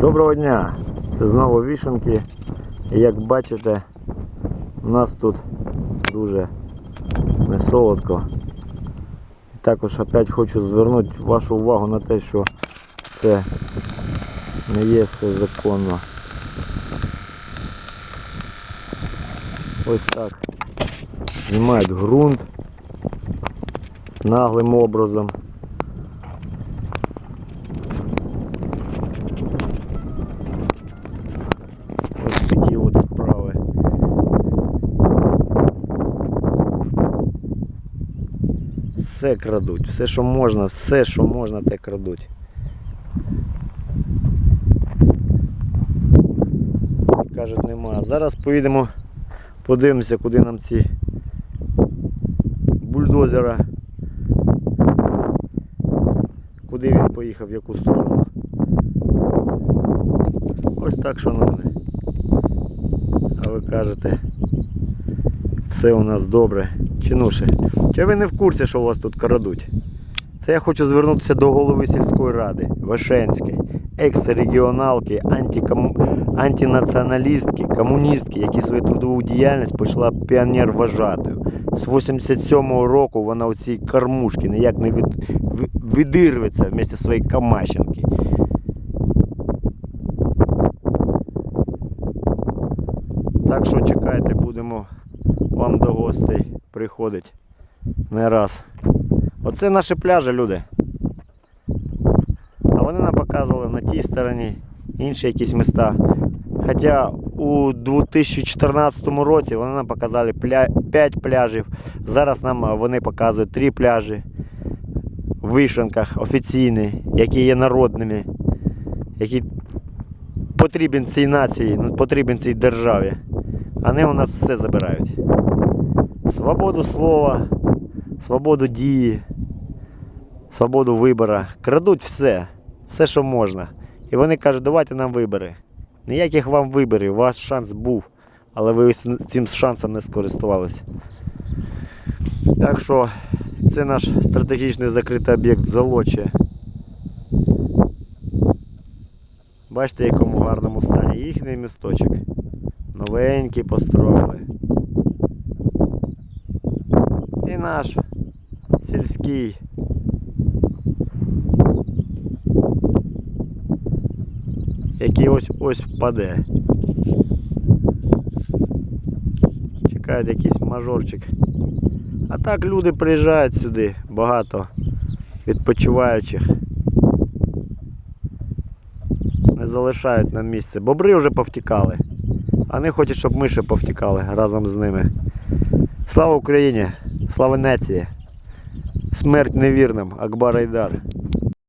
Доброго дня! Це знову вішенки. Як бачите, у нас тут дуже не солодко. Також опять хочу звернути вашу увагу на те, що це не є все законно. Ось так. Знімають ґрунт наглим образом. Все крадуть, все, що можна, все, що можна, те крадуть. Кажуть, нема. Зараз поїдемо, подивимося, куди нам ці бульдозера. Куди він поїхав, в яку сторону. Ось так, шановне. А ви кажете, все у нас добре. Чи ну? Чи ви не в курсі, що у вас тут крадуть? Це я хочу звернутися до голови сільської ради Вишенської, екс-регіоналки, антикому... антинаціоналістки, комуністки, які свою трудову діяльність почала піонер вважатою. З 87-го року вона у цій кормушці ніяк не від... видирветься вместе зі своєю Камащенки. Так що чекайте, будемо вам до гостей приходить не раз. Оце наші пляжі, люди. А вони нам показували на тій стороні інші якісь міста. Хоча у 2014 році вони нам показали 5 пляжів. Зараз нам вони показують 3 пляжі в Вишенках офіційні, які є народними, які потрібен цій нації, потрібен цій державі. Вони у нас все забирають. Свободу слова, свободу дії, свободу вибору. Крадуть все, все, що можна. І вони кажуть, давайте нам вибори. Ніяких вам виборів, ваш шанс був, але ви цим шансом не скористувалися. Так що це наш стратегічний закритий об'єкт Залоче. Бачите, якому гарному стані їхній місточок. Новенький построїли. І наш сільський. Який ось ось впаде. Чекають якийсь мажорчик. А так люди приїжджають сюди, багато відпочиваючих. Не залишають нам місце. Бобри вже повтікали. Вони хочуть, щоб ми ще повтікали разом з ними. Слава Україні! Слава нації! Смерть невірним! Акбар Айдар!